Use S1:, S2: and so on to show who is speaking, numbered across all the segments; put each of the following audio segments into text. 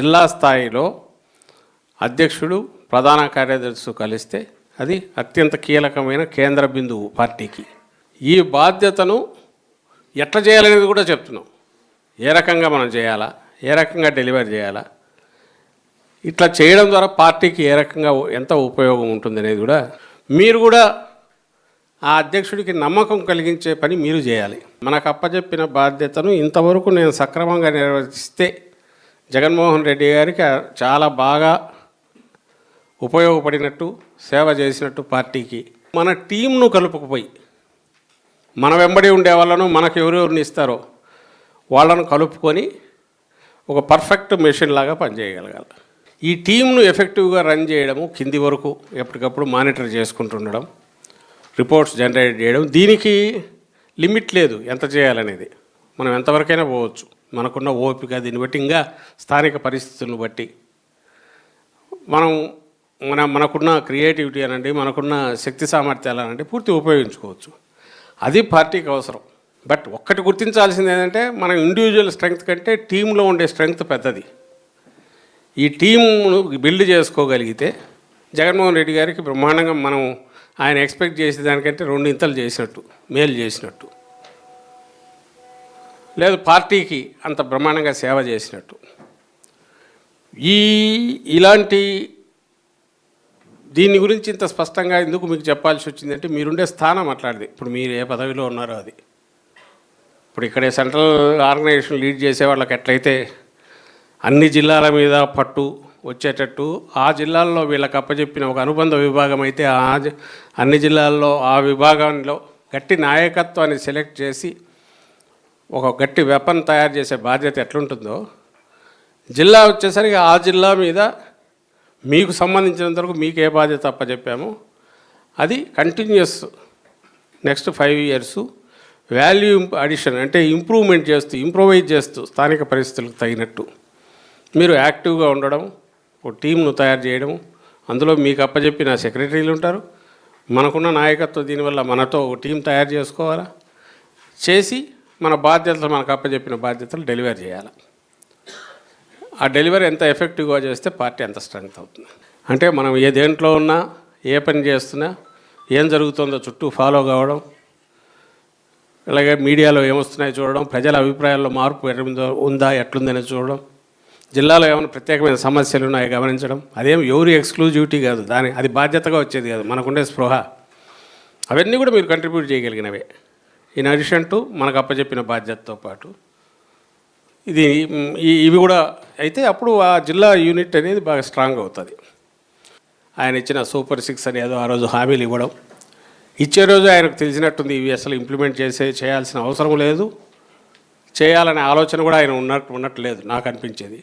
S1: జిల్లా స్థాయిలో అధ్యక్షుడు ప్రధాన కార్యదర్శి కలిస్తే అది అత్యంత కీలకమైన కేంద్ర బిందువు పార్టీకి. ఈ బాధ్యతను ఎట్లా చేయాలనేది కూడా చెప్తున్నాం. ఏ రకంగా మనం చేయాలా? ఏ రకంగా డెలివరీ చేయాలా? ఇట్లా చేయడం ద్వారా పార్టీకి ఏ రకంగా ఎంత ఉపయోగం ఉంటుంది అనేది కూడా మీరు కూడా ఆ అధ్యక్షుడికి నమ్మకం కలిగించే పని మీరు చేయాలి. మనకు అప్పచెప్పిన బాధ్యతను ఇంతవరకు నేను సక్రమంగా నిర్వహిస్తే జగన్మోహన్ రెడ్డి గారికి చాలా బాగా ఉపయోగపడినట్టు సేవ చేసినట్టు పార్టీకి. మన టీంను కలుపుకుపోయి మన వెంబడి ఉండే వాళ్ళను మనకు ఎవరెవరిని ఇస్తారో వాళ్ళను కలుపుకొని ఒక పర్ఫెక్ట్ మెషిన్ లాగా పనిచేయగలగాలి. ఈ టీంను ఎఫెక్టివ్గా రన్ చేయడము కింది వరకు ఎప్పటికప్పుడు మానిటర్ చేసుకుంటుండడం రిపోర్ట్స్ జనరేట్ చేయడం దీనికి లిమిట్ లేదు ఎంత చేయాలనేది. మనం ఎంతవరకైనా పోవచ్చు. మనకున్న ఓపిక దీన్ని బట్టి ఇంకా స్థానిక పరిస్థితులను బట్టి. మనం మన మనకున్న క్రియేటివిటీ అనండి మనకున్న శక్తి సామర్థ్యాలు అనండి పూర్తి ఉపయోగించుకోవచ్చు. అది పార్టీకి అవసరం. బట్ ఒక్కటి గుర్తించాల్సింది ఏంటంటే మన ఇండివిజువల్ స్ట్రెంగ్త్ కంటే టీంలో ఉండే స్ట్రెంగ్త్ పెద్దది. ఈ టీంను బిల్డ్ చేసుకోగలిగితే జగన్మోహన్ రెడ్డి గారికి బ్రహ్మాండంగా మనం ఆయన ఎక్స్పెక్ట్ చేసే దానికంటే రెండు ఇంతలు చేసినట్టు మేలు చేసినట్టు. లేదు పార్టీకి అంత బ్రహ్మాండంగా సేవ చేసినట్టు. ఈ ఇలాంటి దీని గురించి ఇంత స్పష్టంగా ఎందుకు మీకు చెప్పాల్సి వచ్చిందంటే మీరుండే స్థానం అట్లాంటిది. ఇప్పుడు మీరు ఏ పదవిలో ఉన్నారో అది. ఇప్పుడు ఇక్కడే సెంట్రల్ ఆర్గనైజేషన్ లీడ్ చేసే వాళ్ళకి ఎట్లయితే అన్ని జిల్లాల మీద పట్టు వచ్చేటట్టు ఆ జిల్లాల్లో వీళ్ళకి అప్పచెప్పిన ఒక అనుబంధ విభాగం అయితే ఆ అన్ని జిల్లాల్లో ఆ విభాగంలో గట్టి నాయకత్వాన్ని సెలెక్ట్ చేసి ఒక గట్టి వెపన్ తయారు చేసే బాధ్యత ఎట్లుంటుందో జిల్లా వచ్చేసరికి ఆ జిల్లా మీద మీకు సంబంధించినంత వరకు మీకు ఏ బాధ్యత అప్పచెప్పామో అది continues next five years value addition అంటే ఇంప్రూవ్మెంట్ చేస్తూ ఇంప్రూవైజ్ చేస్తూ స్థానిక పరిస్థితులకు తగినట్టు. మీరు యాక్టివ్గా ఉండడం ఒక టీంను తయారు చేయడం అందులో మీకు అప్పచెప్పిన సెక్రటరీలు ఉంటారు. మనకున్న నాయకత్వం దీనివల్ల మనతో ఒక టీం తయారు చేసుకోవాలా? చేసి మన బాధ్యతలు మనకు అప్పచెప్పిన బాధ్యతలు డెలివర్ చేయాలి. ఆ డెలివరీ ఎంత ఎఫెక్టివ్గా చేస్తే పార్టీ ఎంత స్ట్రెంగ్త్ అవుతుంది. అంటే మనం ఏ దేంట్లో ఉన్నా ఏ పని చేస్తున్నా ఏం జరుగుతుందో చుట్టూ ఫాలో కావడం అలాగే మీడియాలో ఏమొస్తున్నాయో చూడడం ప్రజల అభిప్రాయాల్లో మార్పు ఎట్లుందో ఉందా ఎట్లుందని చూడడం జిల్లాలో ఏమైనా ప్రత్యేకమైన సమస్యలు ఉన్నాయో గమనించడం అదేం ఎవరి ఎక్స్క్లూజివిటీ కాదు దాని అది బాధ్యతగా వచ్చేది కాదు మనకుండే స్పృహ. అవన్నీ కూడా మీరు కంట్రిబ్యూట్ చేయగలిగినవే. ఇన్ అడిషన్ టు మనకు అప్పచెప్పిన బాధ్యతతో పాటు. ఇది ఇవి కూడా అయితే అప్పుడు ఆ జిల్లా యూనిట్ అనేది బాగా స్ట్రాంగ్ అవుతుంది. ఆయన ఇచ్చిన సూపర్ సిక్స్ అని ఏదో ఆ రోజు హామీలు ఇవ్వడం. ఇచ్చే రోజు ఆయనకు తెలిసినట్టుంది ఇవి అసలు ఇంప్లిమెంట్ చేసే చేయాల్సిన అవసరం లేదు. చేయాలనే ఆలోచన కూడా ఆయన ఉన్నట్టు ఉన్నట్టు లేదు నాకు అనిపించేది.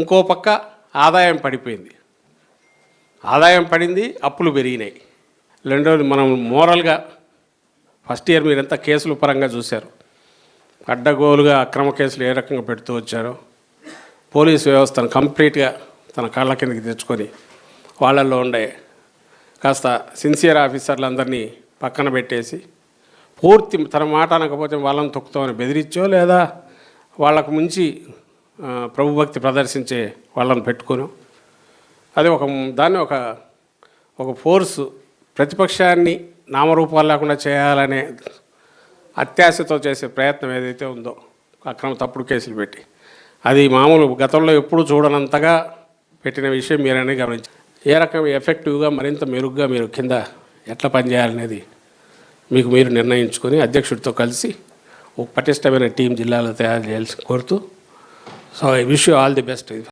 S1: ఇంకో పక్క ఆదాయం పడిపోయింది. ఆదాయం పడింది అప్పులు పెరిగినాయి. రెండోది మనం మోరల్గా ఫస్ట్ ఇయర్ మీరంతా కేసుల పరంగా చూశారు. అడ్డగోలుగా అక్రమ కేసులు ఏ రకంగా పెడుతూ వచ్చారో పోలీస్ వ్యవస్థను కంప్లీట్గా తన కాళ్ళ కిందకి తెచ్చుకొని వాళ్ళల్లో ఉండే కాస్త సిన్సియర్ ఆఫీసర్లందరినీ పక్కన పెట్టేసి పూర్తి తన మాట అనకపోతే వాళ్ళని తొక్కుతామని బెదిరించో లేదా వాళ్ళకు మించి ప్రభుభక్తి ప్రదర్శించే వాళ్ళని పెట్టుకొని అది ఒక దాన్ని ఒక ఒక ఫోర్సు ప్రతిపక్షాన్ని నామరూపాలు లేకుండా చేయాలనే అత్యాశతో చేసే ప్రయత్నం ఏదైతే ఉందో అక్రమ తప్పుడు కేసులు పెట్టి. అది మామూలు గతంలో ఎప్పుడు చూడనంతగా పెట్టిన విషయం మీరనే గమనించారు ఏ రకం ఎఫెక్టివ్గా మరింత మెరుగ్గా మీరు కింద ఎట్లా పనిచేయాలనేది మీకు మీరు నిర్ణయించుకొని అధ్యక్షుడితో కలిసి ఒక పటిష్టమైన టీం జిల్లాలో తయారు చేయాల్సి కోరుతూ so I wish you all the best.